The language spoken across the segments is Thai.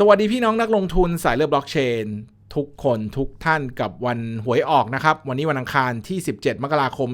สวัสดีพี่น้องนักลงทุนสายเลือดบล็อกเชน ทุกคนทุกท่านกับวันหวยออกนะครับ วันนี้วันอังคารที่ 17 มกราคม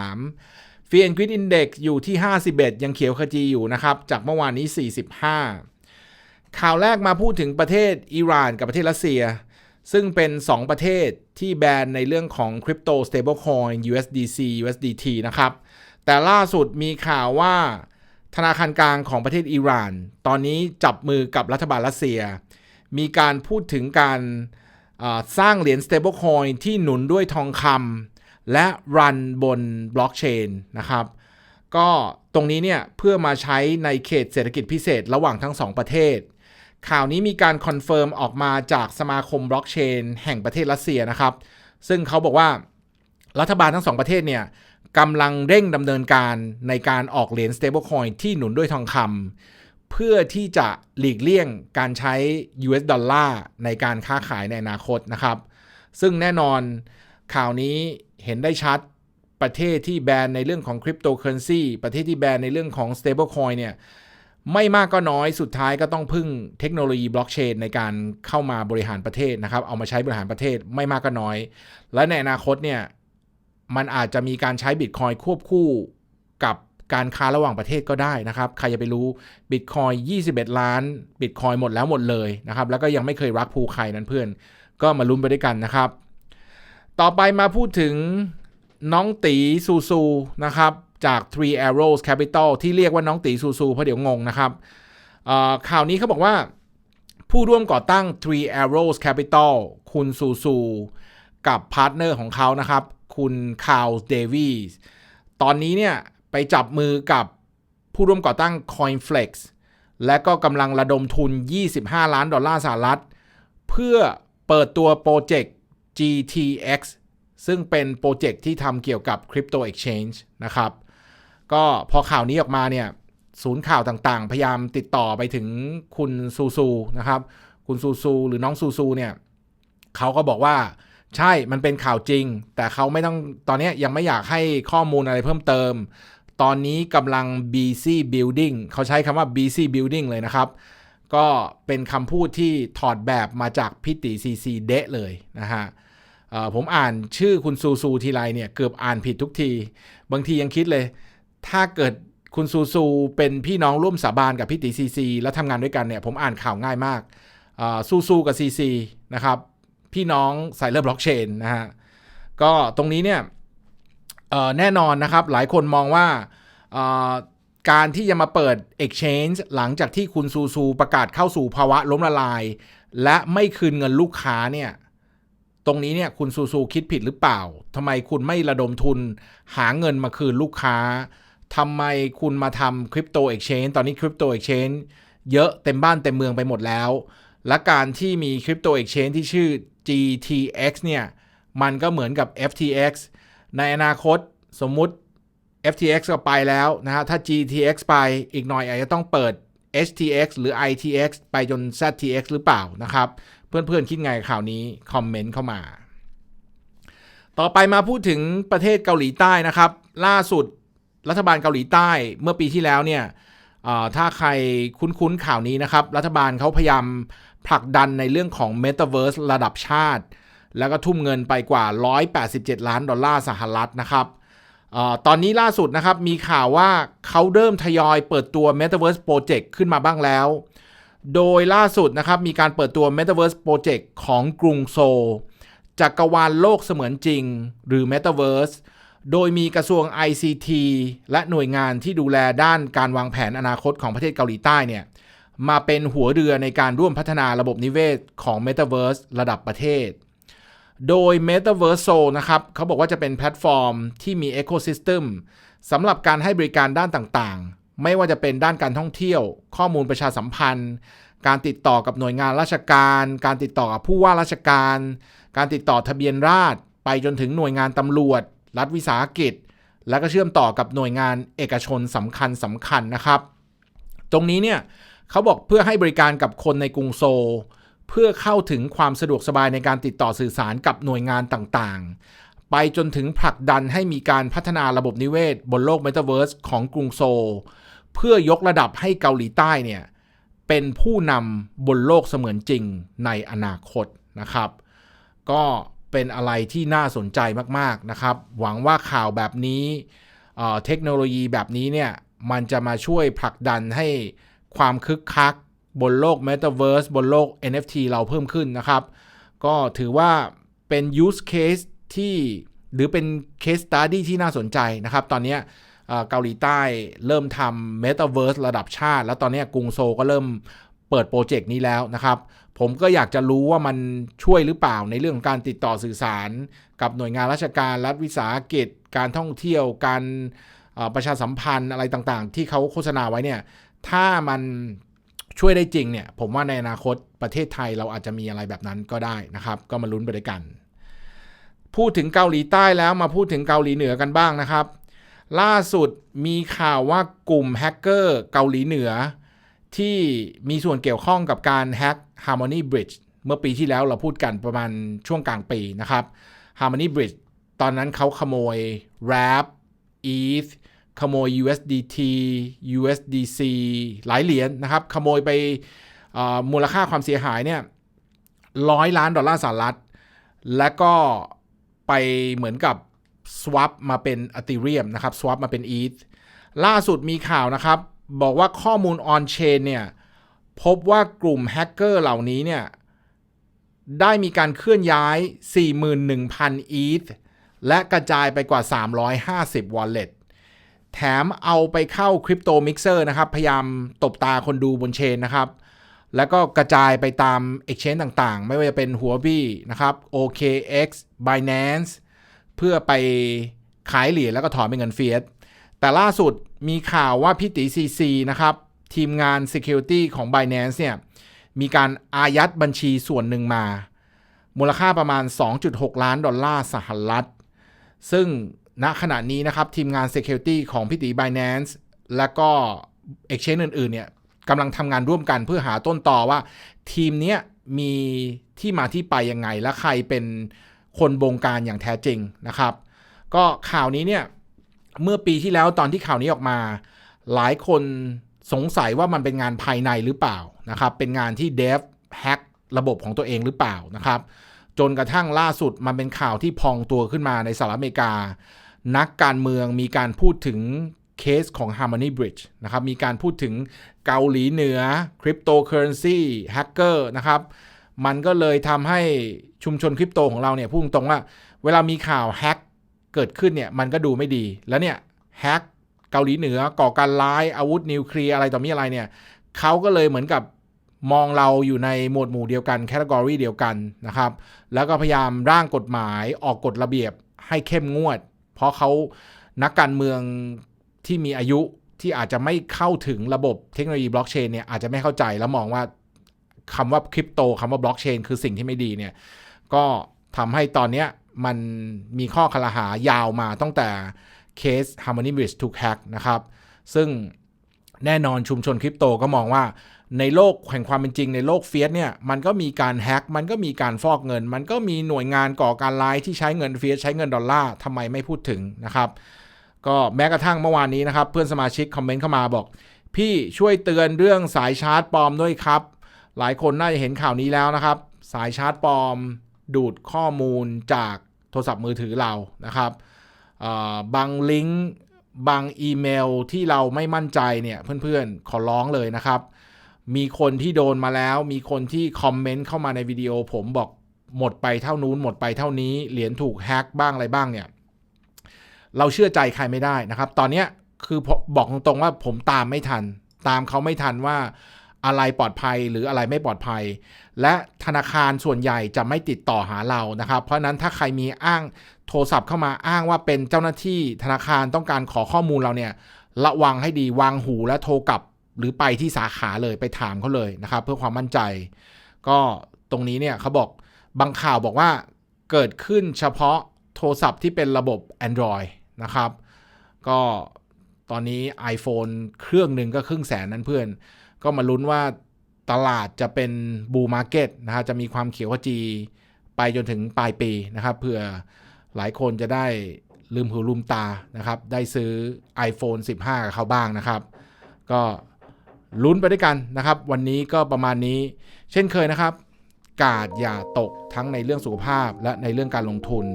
2023ฟีเอ็นกริดอินเด็กอยู่ที่ 51 ยังเขียวขจีอยู่นะครับ จากเมื่อวานนี้ 45 ข่าวแรกมาพูดถึงประเทศอิหร่านกับประเทศรัสเซีย ซึ่งเป็น 2 ประเทศที่แบนในเรื่องของคริปโตสเตเบิลคอยน์ USDC USDT นะครับ แต่ล่าสุดมีข่าวว่า ธนาคารกลางของประเทศอิหร่าน ตอนนี้จับมือกับรัฐบาลรัสเซีย มีการพูดถึงการสร้างเหรียญ stablecoin ที่หนุนด้วยทองคำและรันบนบล็อกเชนนะครับ ก็ตรงนี้เนี่ยเพื่อมาใช้ในเขตเศรษฐกิจพิเศษระหว่างทั้งสองประเทศ ข่าวนี้มีการคอนเฟิร์มออกมาจากสมาคมบล็อกเชนแห่งประเทศรัสเซียนะครับ ซึ่งเขาบอกว่ารัฐบาลทั้งสองประเทศเนี่ย กำลังเร่งดำเนินการในการออกเหรียญ stablecoin ที่หนุนด้วยทองคำเพื่อที่จะหลีกเลี่ยงการใช้ US ดอลลาร์ในการค้าขายในอนาคตนะครับ ซึ่งแน่นอนข่าวนี้เห็นได้ชัดประเทศที่แบนในเรื่องของคริปโตเคอเรนซีประเทศที่แบนในเรื่องของ stablecoin เนี่ยไม่มากก็น้อยสุดท้ายก็ต้องพึ่งเทคโนโลยีบล็อกเชนในการเข้ามาบริหารประเทศนะครับ เอามาใช้บริหารประเทศไม่มากก็น้อย และในอนาคตเนี่ย มันอาจจะมีการใช้บิตคอยควบคู่กับการค้าระหว่างประเทศก็ได้นะครับ ใครจะไปรู้บิตคอย21 ล้านบิตคอยหมดแล้วหมดเลยนะครับ แล้วก็ยังไม่เคยรักภูใครนั้นเพื่อน ก็มาลุ้นไปด้วยกันนะครับ ต่อไปมาพูดถึงน้องตีซูซูนะครับจาก Three Arrows Capital ที่เรียกว่าน้องตีซูซูเพราะเดี๋ยวงงนะครับข่าวนี้เขาบอกว่า ผู้ร่วมก่อตั้ง Three Arrows Capital คุณซูซู กับพาร์ทเนอร์ของเขานะครับ คุณคาร์ลเดวีสตอนนี้เนี่ยไปจับมือกับผู้ร่วมก่อตั้ง CoinFlex และก็กำลังระดมทุน 25 ล้านดอลลาร์สหรัฐ เพื่อเปิดตัวโปรเจกต์ GTX ซึ่งเป็นโปรเจกต์ที่ทำเกี่ยวกับ Crypto Exchange นะครับ ก็พอข่าวนี้ออกมาเนี่ยศูนย์ข่าวต่างๆ พยายามติดต่อไปถึงคุณซูซูนะครับ คุณซูซูหรือน้องซูซูเนี่ยเขาก็บอกว่า ใช่มันเป็นข่าวจริง แต่เขาไม่ต้องตอนนี้ยังไม่อยากให้ข้อมูลอะไรเพิ่มเติม ตอนนี้กำลัง BC building เขาใช้คำว่า BC building เลยนะครับ ก็เป็นคำพูดที่ถอดแบบมาจากพิติซีซีเดะเลยนะฮะผมอ่านชื่อคุณซูซูทีไรเนี่ยเกือบอ่านผิดทุกที บางทียังคิดเลย ถ้าเกิดคุณซูซูเป็นพี่น้องร่วมสาบานกับพิติซีซีแล้วทำงานด้วยกันเนี่ยผมอ่านข่าวง่ายมากซูซูกับซีซีนะครับ พี่น้องสายเลือดบล็อกเชนนะฮะก็ตรงนี้เนี่ยแน่นอนนะครับหลายคนมองว่าการที่จะมาเปิด Exchange หลังจากที่คุณซูซูประกาศเข้าสู่ภาวะล้มละลาย และไม่คืนเงินลูกค้าเนี่ยตรงนี้เนี่ยคุณซูซูคิดผิดหรือเปล่าทำไมคุณไม่ระดมทุนหาเงินมาคืนลูกค้าทำไมคุณมาทำคริปโตเอ็กชแนนตอนนี้คริปโตเอ็กชแนนเยอะเต็มบ้านเต็มเมืองไปหมดแล้ว และการที่มีคริปโตเอ็กชแนนที่ชื่อ GTX เนี่ยมันก็เหมือนกับ FTX ในอนาคตสมมุติ FTX ก็ไปแล้วนะฮะถ้า GTX ไปอีกหน่อยอาจจะต้องเปิด HTX หรือ ITX ไปจน ZTX หรือเปล่านะครับ เพื่อนๆ คิดไงข่าวนี้ คอมเมนต์เข้ามา ต่อไปมาพูดถึงประเทศเกาหลีใต้นะครับ ล่าสุดรัฐบาลเกาหลีใต้เมื่อปีที่แล้วเนี่ย ถ้าใครคุ้นๆข่าวนี้นะครับ รัฐบาลเขาพยายามผลักดันในเรื่องของ Metaverse ระดับชาติ แล้วก็ทุ่มเงินไปกว่า 187 ล้านดอลลาร์สหรัฐนะครับอตอนนี้ล่าสุดนะครับ มีข่าวว่าเขาเริ่มทยอยเปิดตัว Metaverse Project ขึ้นมาบ้างแล้ว โดยล่าสุดนะครับ มีการเปิดตัว Metaverse Project ของกรุงโซลจักกรวาลโลกเสมือนจริง หรือ Metaverse โดยมีกระทรวง ICT และหน่วยงานที่ดูแลด้านการวางแผนอนาคตของประเทศเกาหลีใต้เนี่ยมาเป็นหัวเรือในการร่วมพัฒนาระบบนิเวศของ Metaverse ระดับประเทศ โดย Metaverse Soul นะครับเขาบอกว่าจะเป็นแพลตฟอร์มที่มี Ecosystem สำหรับการให้บริการด้านต่างๆ ไม่ว่าจะเป็นด้านการท่องเที่ยว ข้อมูลประชาสัมพันธ์ การติดต่อกับหน่วยงานราชการ การติดต่อกับผู้ว่าราชการ การติดต่อทะเบียนราษฎรไปจนถึงหน่วยงานตำรวจ รัฐวิสาหกิจ และก็เชื่อมต่อกับหน่วยงานเอกชนสำคัญสำคัญนะครับ ตรงนี้เนี่ยเขาบอกเพื่อให้บริการกับคนในกรุงโซลเพื่อเข้าถึงความสะดวกสบายในการติดต่อสื่อสารกับหน่วยงานต่างๆ ไปจนถึงผลักดันให้มีการพัฒนาระบบนิเวศ บนโลกเมตาเวิร์สของกรุงโซลเพื่อยกระดับให้เกาหลีใต้เนี่ยเป็นผู้นำบนโลกเสมือนจริงในอนาคตนะครับ ก็ เป็นอะไรที่น่าสนใจมากๆนะครับ หวังว่าข่าวแบบนี้เเทคโนโลยีแบบนี้เนี่ยมันจะมาช่วยผลักดันให้ความคึกคักบนโลก Metaverse บนโลก NFT เราเพิ่มขึ้นนะครับ ก็ถือว่าเป็น use case ที่หรือเป็น case study ที่น่าสนใจนะครับ ตอนนี้เกาหลีใต้เริ่มทำ Metaverse ระดับชาติ แล้วตอนนี้กรุงโซก็เริ่ม เปิดโปรเจกต์นี้แล้วนะครับ ผมก็อยากจะรู้ว่ามันช่วยหรือเปล่าในเรื่องของการติดต่อสื่อสาร กับหน่วยงานราชการรัฐวิสาหกิจ การท่องเที่ยวการประชาสัมพันธ์อะไรต่างๆ ที่เขาโฆษณาไว้เนี่ยถ้ามันช่วยได้จริงเนี่ย ผมว่าในอนาคตประเทศไทยเราอาจจะมีอะไรแบบนั้นก็ได้นะครับ ก็มาลุ้นไปด้วยกัน พูดถึงเกาหลีใต้แล้วมาพูดถึงเกาหลีเหนือกันบ้างนะครับ ล่าสุดมีข่าวว่ากลุ่มแฮกเกอร์เกาหลีเหนือ ที่มีส่วนเกี่ยวข้องกับการแฮก Harmony Bridge เมื่อปีที่แล้วเราพูดกันประมาณช่วงกลางปีนะครับ Harmony Bridge ตอนนั้นเขาขโมย RAP ETH ขโมย USDT USDC หลายเหรียญนนะครับ ขโมยไปมูลค่าความเสียหายเนี่ยร้อยล้านดอลลาร์สหรัฐ และก็ไปเหมือนกับ swap มาเป็น Ethereum นะครับ swap มาเป็น ETH ล่าสุดมีข่าวนะครับ บอกว่าข้อมูล on chain เนี่ยพบว่ากลุ่มแฮกเกอร์เหล่านี้เนี่ยได้มีการเคลื่อนย้าย 41,000 ETH และกระจายไปกว่า 350 wallet แถมเอาไปเข้าคริปโตมิกเซอร์นะครับ พยายามตบตาคนดูบนเชนนะครับ แล้วก็กระจายไปตาม Exchange ต่างๆ ไม่ว่าจะเป็นหัวบี้นะครับ OKX Binance เพื่อไปขายเหรียญแล้วก็ถอนเป็นเงินเฟียส แต่ล่าสุดมีข่าวว่าพี่ตีซีซีนะครับ ทีมงาน Security ของ Binance เนี่ย มีการอายัดบัญชีส่วนหนึ่งมา มูลค่าประมาณ 2.6 ล้านดอลลาร์สหรัฐ ซึ่งณขณะนี้นะครับ ทีมงาน Security ของพี่ตี Binance และก็ Exchange อื่น ๆ เนี่ยกำลังทำงานร่วมกันเพื่อหาต้นต่อว่า ทีมนี้มีที่มาที่ไปยังไง และใครเป็นคนบงการอย่างแท้จริงนะครับ ก็ข่าวนี้เนี่ย เมื่อปีที่แล้วตอนที่ข่าวนี้ออกมา หลายคนสงสัยว่ามันเป็นงานภายในหรือเปล่านะครับ เป็นงานที่เดฟแฮกระบบของตัวเองหรือเปล่านะครับ จนกระทั่งล่าสุดมันเป็นข่าวที่พองตัวขึ้นมาในสหรัฐอเมริกา นักการเมืองมีการพูดถึงเคสของ Harmony Bridge นะครับ มีการพูดถึงเกาหลีเหนือคริปโตเคอเรนซีแฮกเกอร์นะครับ มันก็เลยทำให้ชุมชนคริปโตของเราเนี่ยพูดตรงว่า เวลามีข่าวแฮก เกิดขึ้นเนี่ยมันก็ดูไม่ดีแล้วเนี่ยแฮกเกาหลีเหนือก่อการร้ายอาวุธนิวเคลียร์อะไรต่อมีอะไรเนี่ยเขาก็เลยเหมือนกับมองเราอยู่ในหมวดหมู่เดียวกันแคตตากรีเดียวกันนะครับ แล้วก็พยายามร่างกฎหมายออกกฎระเบียบให้เข้มงวด เพราะเขานักการเมืองที่มีอายุที่อาจจะไม่เข้าถึงระบบเทคโนโลยีบล็อกเชนเนี่ยอาจจะไม่เข้าใจแล้วมองว่าคำว่าคริปโตคำว่าบล็อกเชนคือสิ่งที่ไม่ดีเนี่ยก็ทำให้ตอนเนี้ย มันมีข้อคลาหายาวมาตั้งแต่เคส Harmony Bridge ถูกแฮกนะครับ ซึ่งแน่นอนชุมชนคริปโตก็มองว่าในโลกแห่งความเป็นจริงในโลกเฟียสเนี่ยมันก็มีการแฮกมันก็มีการฟอกเงิน มันก็มีหน่วยงานก่อการร้ายที่ใช้เงินเฟียสใช้เงินดอลลาร์ทำไมไม่พูดถึงนะครับ ก็แม้กระทั่งเมื่อวานนี้นะครับ เพื่อนสมาชิกคอมเมนต์เข้ามาบอก พี่ช่วยเตือนเรื่องสายชาร์จปลอมด้วยครับ หลายคนน่าจะเห็นข่าวนี้แล้วนะครับ สายชาร์จปลอม ดูดข้อมูลจาก โทรศัพท์มือถือเรานะครับบางลิงก์บางอีเมลที่เราไม่มั่นใจเนี่ยเพื่อนๆขอร้องเลยนะครับ มีคนที่โดนมาแล้ว มีคนที่คอมเมนต์เข้ามาในวิดีโอผมบอกหมดไปเท่านู้นหมดไปเท่านี้เหรียญถูกแฮกบ้างอะไรบ้างเนี่ยเราเชื่อใจใครไม่ได้นะครับ ตอนนี้คือบอกตรงๆว่าผมตามไม่ทัน ตามเขาไม่ทันว่า อะไรปลอดภัยหรืออะไรไม่ปลอดภัย และธนาคารส่วนใหญ่จะไม่ติดต่อหาเรานะครับ เพราะนั้นถ้าใครมีอ้างโทรศัพท์เข้ามาอ้างว่าเป็นเจ้าหน้าที่ธนาคารต้องการขอข้อมูลเราเนี่ยระวังให้ดีวางหูและโทรกลับหรือไปที่สาขาเลยไปถามเขาเลยนะครับ เพื่อความมั่นใจ ก็ตรงนี้เนี่ยเขาบอกบางข่าวบอกว่าเกิดขึ้นเฉพาะโทรศัพท์ที่เป็นระบบ Android นะครับ ก็ตอนนี้ iPhone เครื่องหนึ่งก็ครึ่งแสนนั้นเพื่อน ก็มาลุ้นว่าตลาดจะเป็นบูมาร์เก็ตนะฮะจะมีความเขียวขจีไปจนถึงปลายปีนะครับเพื่อหลายคนจะได้ลืมหูลืมตานะครับ ได้ซื้อ iPhone 15 กับเขาบ้างนะครับ ก็ลุ้นไปด้วยกันนะครับ วันนี้ก็ประมาณนี้ เช่นเคยนะครับ กาดอย่าตกทั้งในเรื่องสุขภาพและในเรื่องการลงทุน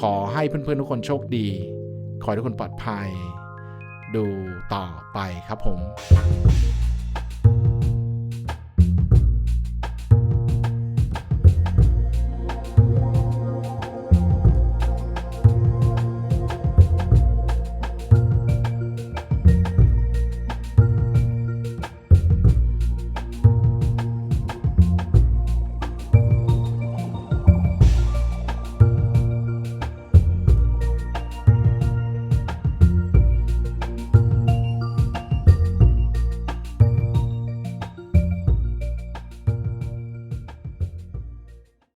ขอให้เพื่อนๆทุกคนโชคดี ขอให้ทุกคนปลอดภัย ดูต่อไปครับผม